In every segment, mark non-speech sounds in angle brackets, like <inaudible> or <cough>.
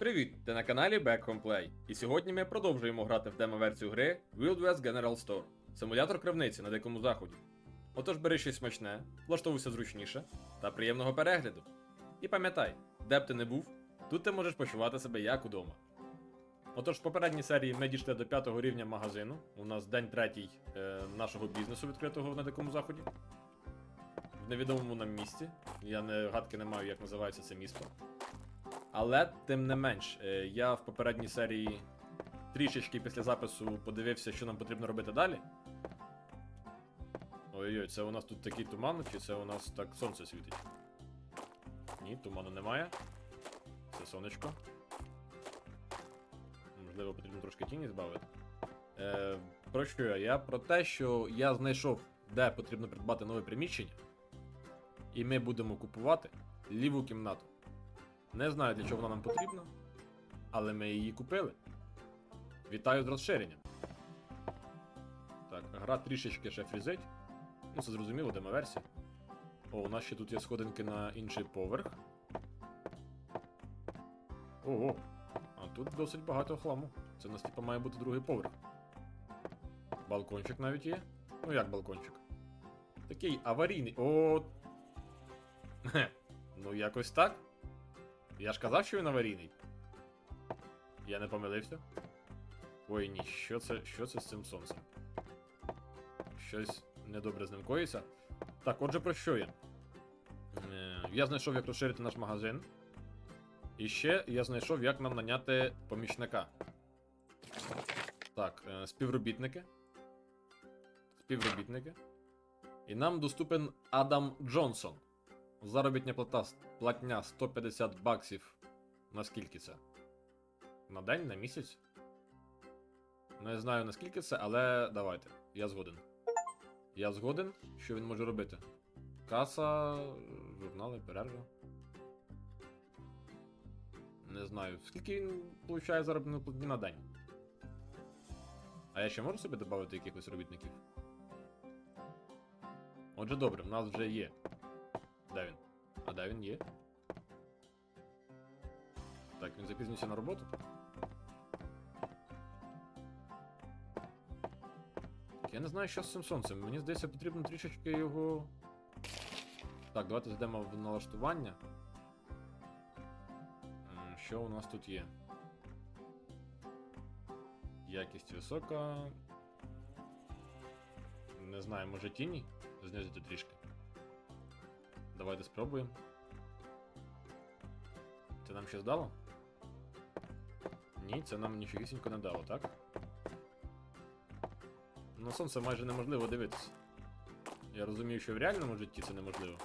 Привіт! Ти на каналі Back Home Play. І сьогодні ми продовжуємо грати в демо-версію гри Wild West General Store симулятор кривниці на дикому заході. Отож бери щось смачне, влаштовуйся зручніше та приємного перегляду. І пам'ятай, де б ти не був, тут ти можеш почувати себе як удома. Отож, в попередній серії ми дійшли до п'ятого рівня магазину. У нас день третій е, нашого бізнесу відкритого на дикому заході. В невідомому нам місті. Я не гадки не маю, як називається це місто. Але тим не менш, е, я в попередній серії трішечки після запису подивився, що нам потрібно робити далі. Ой-ой, це у нас тут такий туман, чи це у нас так сонце світить? Ні, туману немає. Це сонечко. Можливо, потрібно трошки тіні збавити. Е, про що я? Я про те, що я знайшов, де потрібно придбати нове приміщення. І ми будемо купувати ліву кімнату. Не знаю, для чого вона нам потрібна, але ми її купили. Вітаю з розширенням. Так, гра трішечки ще фрізить. Ну, це зрозуміло, демо-версія. О, у нас ще тут є сходинки на інший поверх. Ого, а тут досить багато хламу. Це у нас типа має бути другий поверх. Балкончик навіть є. Ну як балкончик? Такий аварійний. О. <laughs> Ну, якось так. Я ж казав, що він аварійний. Я не помилився. Ой, ні, що це, що це з цим сонцем? Щось недобре з ним коїться. Так, отже, про що я? Е, Я знайшов, як розширити наш магазин. І ще я знайшов, як нам наняти помічника. Так, е, співробітники. Співробітники. І нам доступен Адам Джонсон. Заробітня плата, платня 150 баксів. На скільки це? На день, на місяць? Не знаю наскільки це, але давайте. Я згоден. Я згоден, що він може робити. Каса, журнали, перерва. Не знаю. Скільки він получає заробітну платню на день? А я ще можу собі додати якихось робітників? Отже, добре, в нас вже є. Де він? А де він є? Так, він запізнився на роботу. Так, я не знаю, що з цим сонцем. Мені здається, потрібно трішечки його. Так, давайте зайдемо в налаштування. Що у нас тут є? Якість висока. Не знаю, може тіні? Знизити трішки. Давайте спробуємо. Це нам щось дало? Ні, це нам нічогісінько не дало, так? На сонце майже неможливо дивитися. Я розумію, що в реальному житті це неможливо.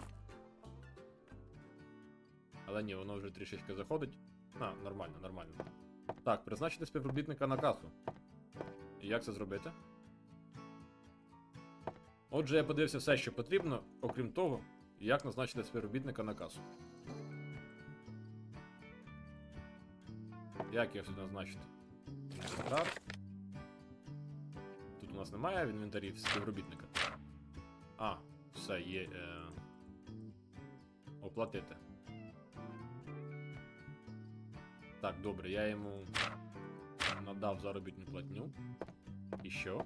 Але ні, воно вже трішечки заходить. А, нормально, нормально. Так, призначити співробітника на касу. І як це зробити? Отже, я подивився все, що потрібно, окрім того, як назначити співробітника на касу. Як його сюди назначити? Інвентар. Тут у нас немає в інвентарі співробітника. А, все, є. Е... Оплатити. Так, добре, я йому надав заробітну платню. І що?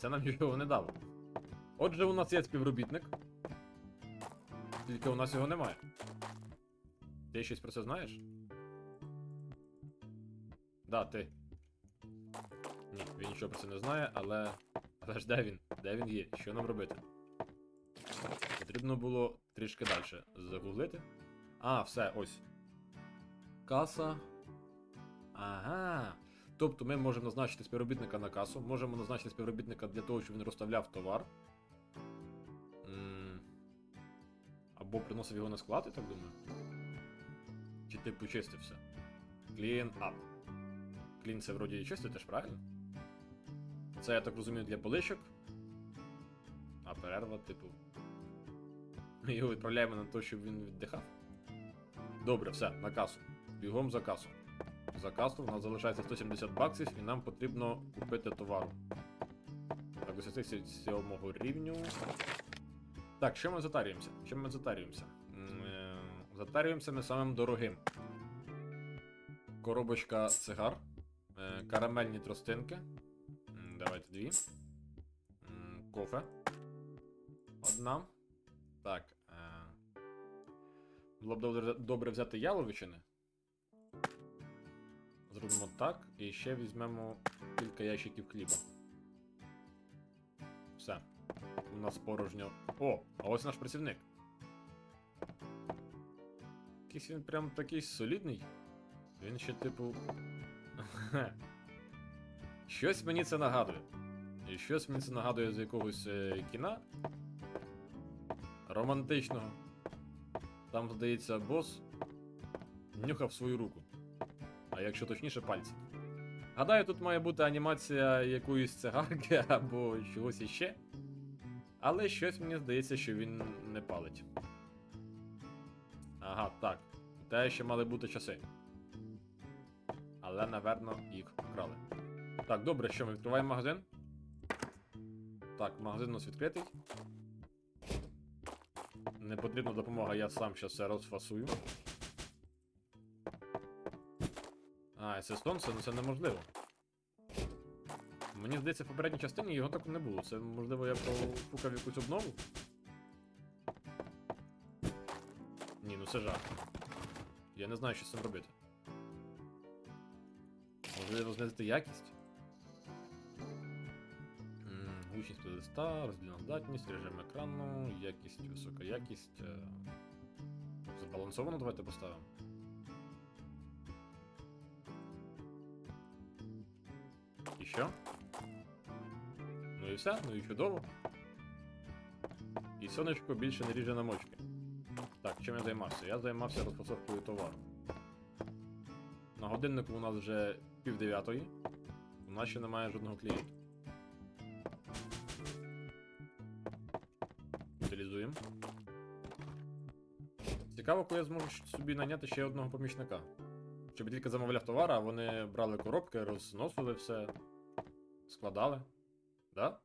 Це нам нічого не дало. Отже, у нас є співробітник. Тільки у нас його немає. Ти щось про це знаєш? Да, ти. Ні, він нічого про це не знає, але. Але ж де він? Де він є? Що нам робити? Потрібно було трішки далі загуглити. А, все, ось. Каса. Ага. Тобто ми можемо назначити співробітника на касу, можемо назначити співробітника для того, щоб він розставляв товар. Або приносив його на склад, я так думаю. Чи ти почистився? Clean up. Clean це вроді чистити ж, правильно? Це, я так розумію, для поличок. А перерва, типу. Ми його відправляємо на те, щоб він віддихав. Добре, все, на касу. Бігом за касу. За в нас залишається 170 баксів і нам потрібно купити товару. Так, досягти сьомого рівню. Так, що ми затарюємося? Чим ми затарюємося? М, е, затарюємося ми самим дорогим. Коробочка цигар, е, карамельні тростинки. Давайте дві. Кофе. Одна. Так. Е... Було б добре взяти яловичини. Зробимо так. І ще візьмемо кілька ящиків хліба. Все. У нас порожньо. О, а ось наш працівник. Якийсь він прям такий солідний. Він ще, типу. <laughs> Щось мені це нагадує. І щось мені це нагадує з якогось е, кіна. Романтичного. Там, здається, бос нюхав свою руку. Якщо точніше, пальці. Гадаю, тут має бути анімація якоїсь цигарки <laughs> або чогось іще. Але щось мені здається, що він не палить. Ага, так. Те ще мали бути часи. Але, напевно, їх вкрали. Так, добре, що ми відкриваємо магазин. Так, магазин у нас відкритий. Не потрібна допомога, я сам ще все розфасую. А, це сонце, ну це неможливо. Мені здається, в попередній частині його так не було. Це можливо я профукав якусь обнову. Ні, ну це жах. Я не знаю, що з цим робити. Можливо, знизити якість. Гучність листа, роздільна здатність, режим екрану, якість, висока якість. е, Збалансовано давайте поставимо. Що? Ну і все, ну і чудово. І сонечко більше не ріже на мочки. Так, чим я займався? Я займався розфасовкою товару. На годиннику у нас вже пів дев'ятої. У нас ще немає жодного клієнта. Утилізуємо. Цікаво, коли я зможу собі найняти ще одного помічника. Щоб тільки замовляв товар, а вони брали коробки, розносили все, складали. Да?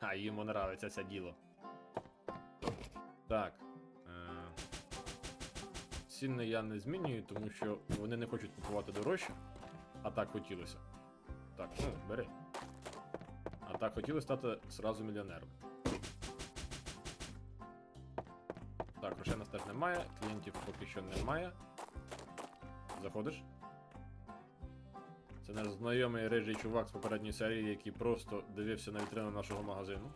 А йому нравиться це діло. Так. Е... Ціни я не змінюю, тому що вони не хочуть купувати дорожче. А так хотілося. Так, ну, бери. А так хотіли стати зразу мільйонером. Так, грошей нас теж немає, клієнтів поки що немає. Заходиш? Це наш знайомий рижий чувак з попередньої серії, який просто дивився на вітрину нашого магазину.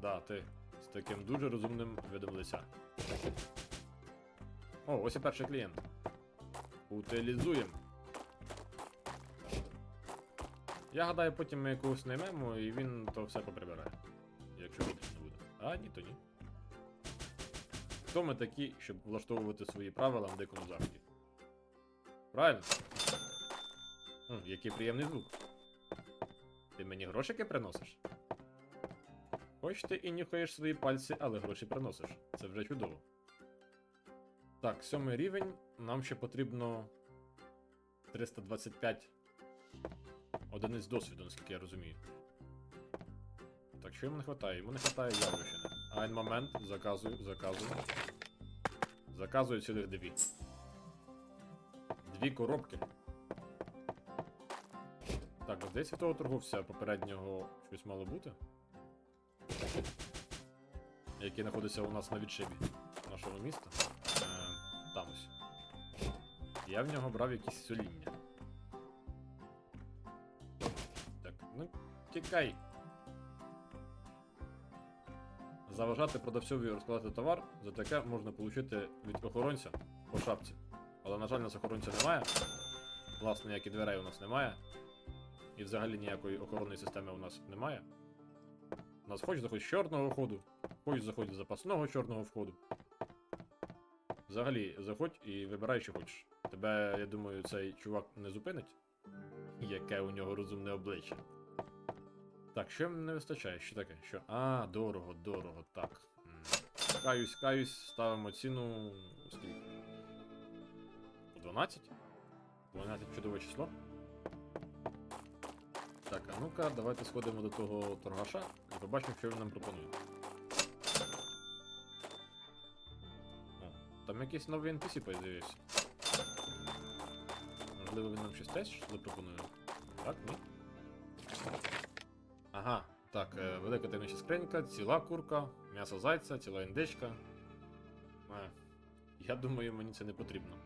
Да, ти. З таким дуже розумним видом лиця. О, ось і перший клієнт. Утилізуємо. Я гадаю, потім ми якогось наймемо і він то все поприбирає. Якщо потрібно буде. А, ні, то ні. Хто ми такі, щоб влаштовувати свої правила на дикому заході? Правильно? Хм, який приємний звук. Ти мені грошики приносиш? Хоч ти і нюхаєш свої пальці, але гроші приносиш. Це вже чудово. Так, сьомий рівень. Нам ще потрібно 325 одиниць досвіду, наскільки я розумію. Так, що йому не вистачає? Йому не вистачає явищини. Айн момент, заказую, заказую. Заказую цілих дві. Дві коробки. Так, а здається, того торговця попереднього щось мало бути. Який знаходиться у нас на відшибі нашого міста. Е, там ось. Я в нього брав якісь соління. Так, ну, тікай. Заважати продавцьові розкладати товар, за таке можна отримати від охоронця по шапці. Але, на жаль, нас охоронця немає. Власне, як і дверей у нас немає. І взагалі ніякої охоронної системи у нас немає. У нас хоч заходь з чорного входу, хоч заходь з запасного чорного входу. Взагалі, заходь і вибирай, що хочеш. Тебе, я думаю, цей чувак не зупинить. Яке у нього розумне обличчя. Так, що мені не вистачає? Що таке? Що? А, дорого, дорого, так. Каюсь, каюсь, ставимо ціну. Скільки? По 12? 12 чудове число. Так, а ну-ка, давайте сходимо до того торгаша і побачимо, що він нам пропонує. там якийсь новий NPC появився. Можливо, він нам щось теж запропонує. Так, ні? Ага, так, е, велика таємнича скринька, ціла курка, м'ясо зайця, ціла індичка. Е, я думаю, мені це не потрібно.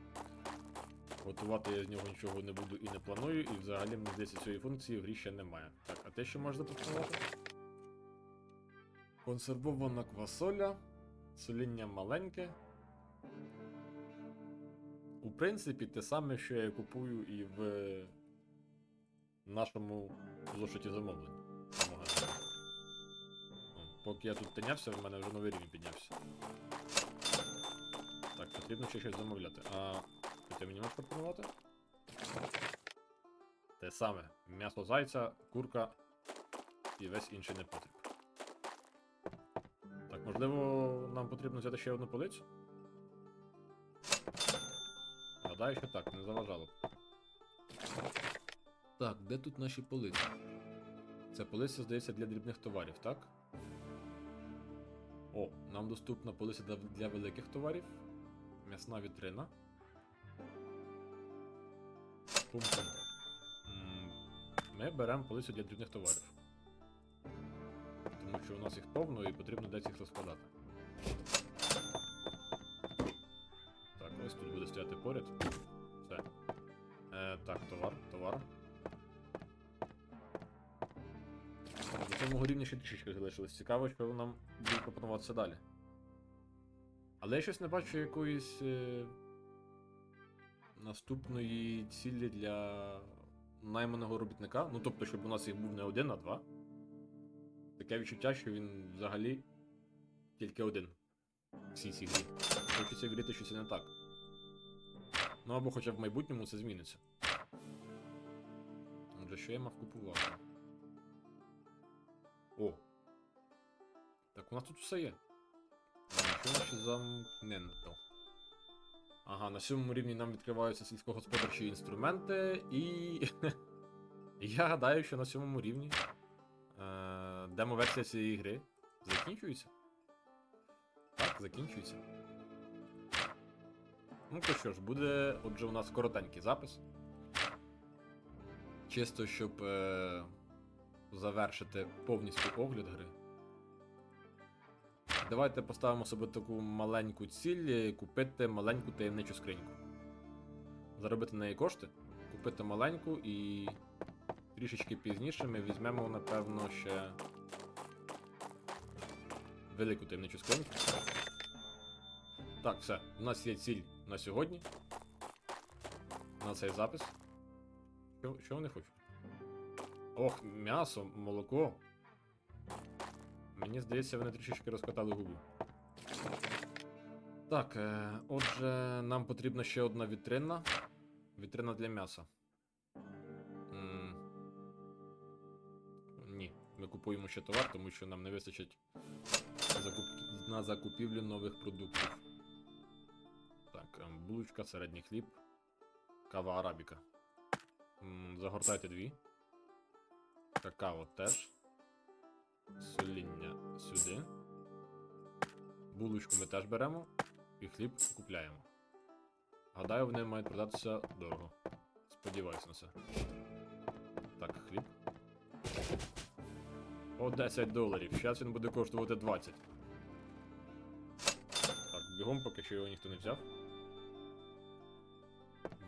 Готувати я з нього нічого не буду і не планую, і взагалі мені здається цієї функції в грі ще немає. Так, а те, що можна запропонувати? Консервована квасоля, соління маленьке. У принципі, те саме, що я купую і в нашому зошиті. О, Поки я тут тинявся, в мене вже новий рівень піднявся. Так, потрібно ще щось замовляти. А ти мені можеш пропонувати? Те саме. М'ясо зайця, курка і весь інший непотріб. Так, можливо, нам потрібно взяти ще одну полицю? Гадаю, що так, не заважало. Так, де тут наші полиці? Це полиця, здається, для дрібних товарів, так? О, нам доступна полиця для, для великих товарів. М'ясна вітрина. Пум-пум. Ми беремо полицю для дрібних товарів. Тому що у нас їх повно і потрібно десь їх розкладати. Так, ось тут буде стояти поряд. Все. Е, так, товар, товар. На цьому рівні ще трішечки залишилось. Цікаво, що нам буде пропонуватися далі. Але я щось не бачу якоїсь е, наступної цілі для найманого робітника. Ну тобто, щоб у нас їх був не один, а два. Таке відчуття, що він взагалі тільки один. в Всій цій грі. Хочеться вірити, що це не так. Ну або хоча в майбутньому це зміниться. Отже, що я мав купувати? О. Так у нас тут все є. Нічого ще замкнено. Ага, на сьомому рівні нам відкриваються сільськогосподарчі інструменти, і. <laughs> Я гадаю, що на сьомому рівні е- демо-версія цієї гри закінчується. Так, закінчується. Ну то що ж, буде, отже, у нас коротенький запис. Чисто, щоб е- завершити повністю огляд гри. Давайте поставимо собі таку маленьку ціль е, купити маленьку таємничу скриньку. Заробити на неї кошти, купити маленьку і трішечки пізніше ми візьмемо, напевно, ще велику таємничу скриньку. Так, все. У нас є ціль на сьогодні. На цей запис. Що, що вони хочуть? Ох, м'ясо, молоко. Мені здається, вони трішечки розкатали губу. Так, е, отже, нам потрібна ще одна вітрина. Вітрина для м'яса. Ні, ми купуємо ще товар, тому що нам не вистачить на закупівлю нових продуктів. Так, ем, булочка, середній хліб, кава арабіка. Загортайте дві. Какао теж. Соління сюди. Булочку ми теж беремо. І хліб купляємо. Гадаю, вони мають продатися дорого. Сподіваюсь на це. Так, хліб. О, 10 доларів. Зараз він буде коштувати 20. Так, бігом, поки що його ніхто не взяв.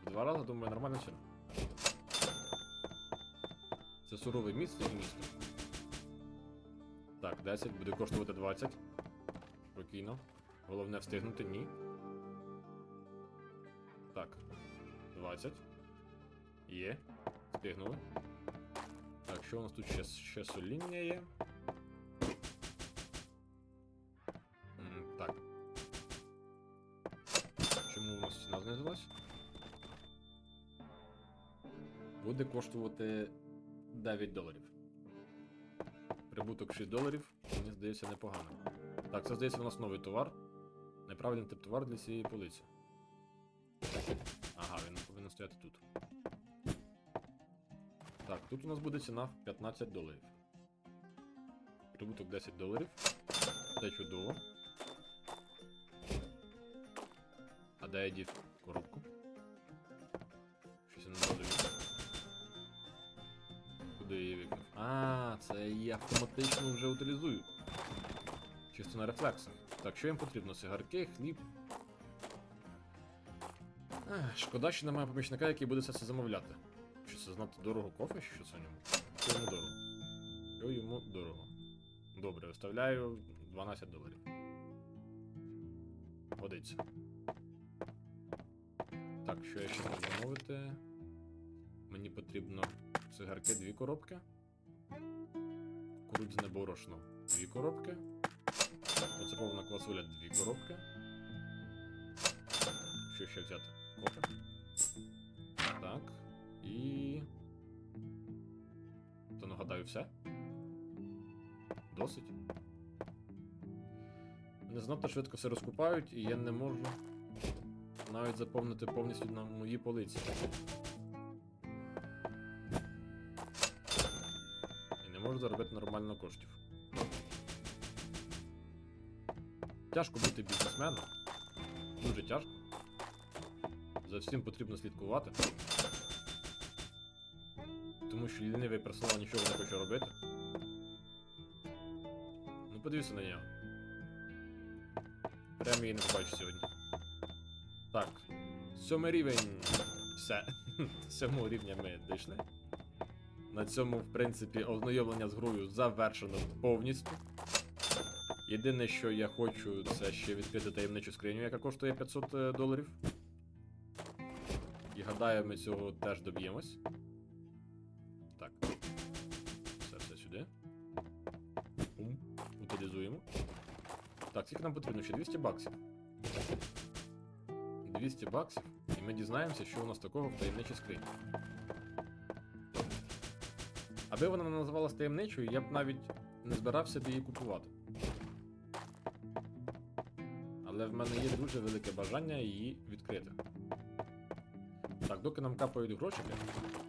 Два рази, думаю, нормальна ціна. Це суровий міст і місто. Так, 10 буде коштувати 20. Спокійно. Головне встигнути, ні. Так. 20. Є. Встигнули. Так, що у нас тут ще, ще соління є? М, так. Чому у нас ціна знизилась? Буде коштувати 9 доларів. Прибуток 6 доларів, мені здається, непогано. Так, це здається у нас новий товар. Неправильний тип товар для цієї полиці. Ага, він повинен стояти тут. Так, тут у нас буде ціна в 15 доларів. Прибуток 10 доларів. Це чудово. А де я дів це її автоматично вже утилізую. Чисто на рефлексах. Так, що їм потрібно? Сигарки, хліб. Ех, шкода, що немає помічника, який буде це все замовляти. Що це знати дорого кофе, що це ньому? Що йому дорого? Що йому дорого? Добре, виставляю 12 доларів. Годиться. Так, що я ще можу замовити? Мені потрібно цигарки дві коробки. Кукурудзяне борошно дві коробки. Оце повна квасоля дві коробки. Що ще взяти? Кофе. Так. І. То нагадаю все. Досить. Вони занадто швидко все розкупають, і я не можу навіть заповнити повністю на мої полиці. І не заробити нормально коштів. Тяжко бути бізнесменом. Дуже тяжко. За всім потрібно слідкувати. Тому що лінивий персонал нічого не хоче робити. Ну подивіться на нього. Премії не побачу сьогодні. Так. Сьомий рівень. Все. <laughs> Сьомого рівня ми дійшли. На цьому, в принципі, ознайомлення з грою завершено повністю. Єдине, що я хочу, це ще відкрити таємничу скриню, яка коштує 500 е, доларів. І гадаю, ми цього теж доб'ємось. Так. Все, все сюди. Ум. Утилізуємо. Так, скільки нам потрібно? Ще 200 баксів. 200 баксів, і ми дізнаємося, що у нас такого в таємничій скрині. Аби вона не називалась таємничою, я б навіть не збирався б її купувати. Але в мене є дуже велике бажання її відкрити. Так, доки нам капають грошики,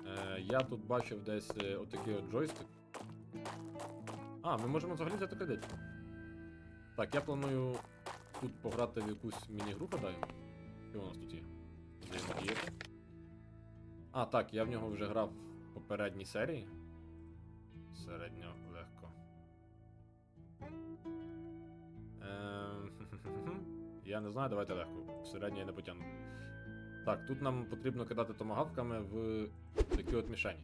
е, я тут бачив десь е, отакий от джойстик. А, ми можемо взагалі взяти кредит. Так, я планую тут пограти в якусь міні-гру, гадаю. Що у нас тут є? А, так, я в нього вже грав в попередній серії. Середньо легко. Ем, <laughs> Я не знаю, давайте легко. Середньо я не потягну. Так, тут нам потрібно кидати томагавками в такі от мішені.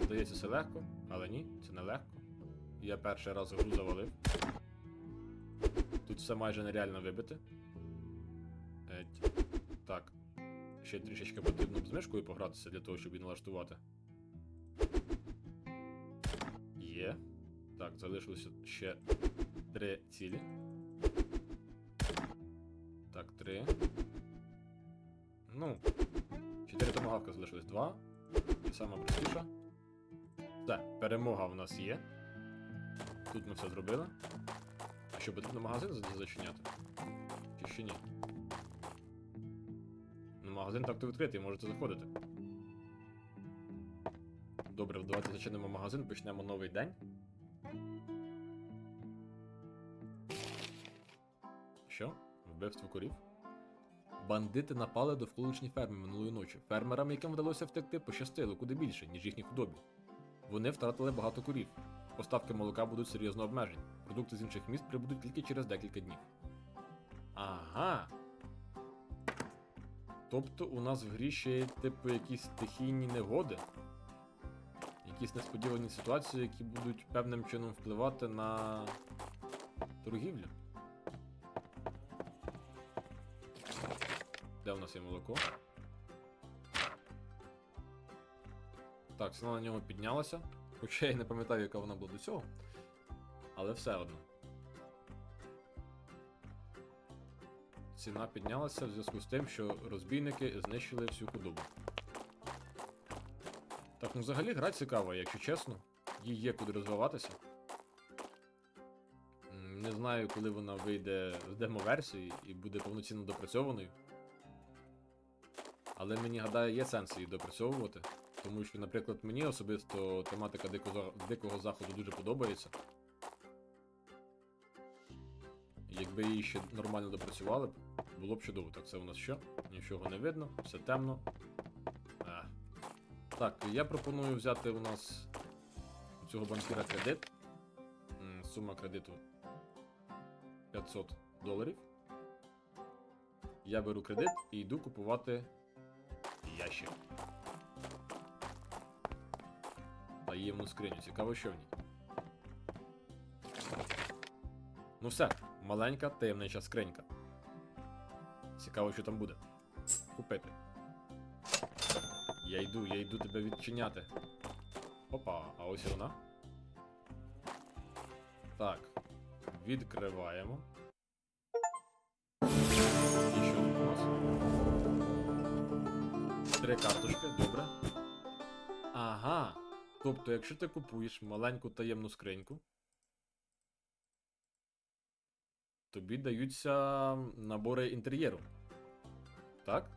Здається, це легко, але ні, це не легко. Я перший раз гру завалив. Тут все майже нереально вибити. Еть. Так. Ще трішечки потрібно з мишкою погратися для того, щоб її налаштувати. Так, залишилося ще три цілі. Так, три. Ну. Чотири томагавка залишилось два. І сама простіша. Все, перемога в нас є. Тут ми все зробили. А що потрібно магазин зачиняти? Чи ще ні? Ну, магазин так-то відкритий, можете заходити. Добре, давайте зачинимо магазин, почнемо новий день. Вбивство корів? Бандити напали довколишні ферми минулої ночі. Фермерам, яким вдалося втекти, пощастило куди більше, ніж їхній худобі. Вони втратили багато корів. Поставки молока будуть серйозно обмежені. Продукти з інших міст прибудуть тільки через декілька днів. Ага. Тобто у нас в грі ще є, типу якісь стихійні негоди. Якісь несподівані ситуації, які будуть певним чином впливати на торгівлю. Де у нас є молоко? Так, ціна на нього піднялася. Хоча я не пам'ятаю, яка вона була до цього. Але все одно. Ціна піднялася в зв'язку з тим, що розбійники знищили всю худобу. Так, ну взагалі гра цікава, якщо чесно. Їй є куди розвиватися. Не знаю, коли вона вийде з демо-версії і буде повноцінно допрацьованою. Але мені гадаю, є сенс її допрацьовувати. Тому що, наприклад, мені особисто тематика дикого, дикого заходу дуже подобається. Якби її ще нормально допрацювали б, було б чудово. Так, це у нас що? Нічого не видно, все темно. А. Так, я пропоную взяти у нас у цього банкіра кредит. Сума кредиту 500 доларів. Я беру кредит і йду купувати ящик. Таємну скриню. Цікаво, що в ній. Ну все, маленька таємнича скринька. Цікаво, що там буде. Купити. Я йду, я йду тебе відчиняти. Опа, а ось вона. Так. Відкриваємо. Три карточки, добре. Ага. Тобто, якщо ти купуєш маленьку таємну скриньку, тобі даються набори інтер'єру. Так?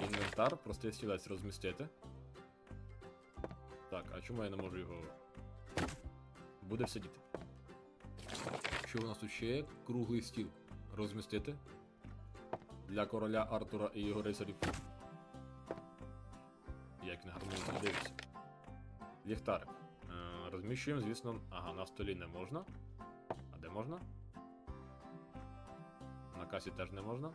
Інвентар, простий стілець розмістити. Так, а чому я не можу його. Буде сидіти. Що у нас тут ще є? Круглий стіл. Розмістити. Для короля Артура і його рицарів. Як він гармонійно дивиться. Ліхтарик. Е, розміщуємо, звісно. Ага, на столі не можна. А де можна? На касі теж не можна.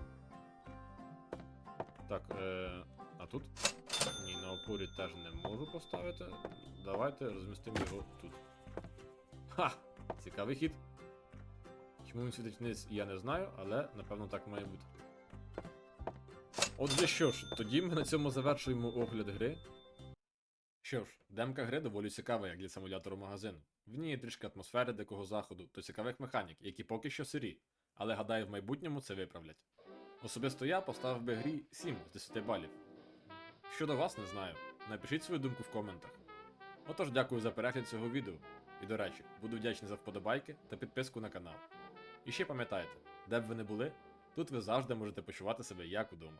Так, е, а тут? Ні, на опорі теж не можу поставити. Давайте розмістимо його тут. Ха! Цікавий хід. Чому він світить вниз, я не знаю, але напевно так має бути. Отже, що ж, тоді ми на цьому завершуємо огляд гри. Що ж, демка гри доволі цікава, як для симулятору магазину. В ній є трішки атмосфери дикого заходу та цікавих механік, які поки що сирі, але гадаю, в майбутньому це виправлять. Особисто я поставив би грі 7 з 10 балів. Щодо вас, не знаю. Напишіть свою думку в коментах. Отож, дякую за перегляд цього відео. І до речі, буду вдячний за вподобайки та підписку на канал. І ще пам'ятайте, де б ви не були, тут ви завжди можете почувати себе як удома.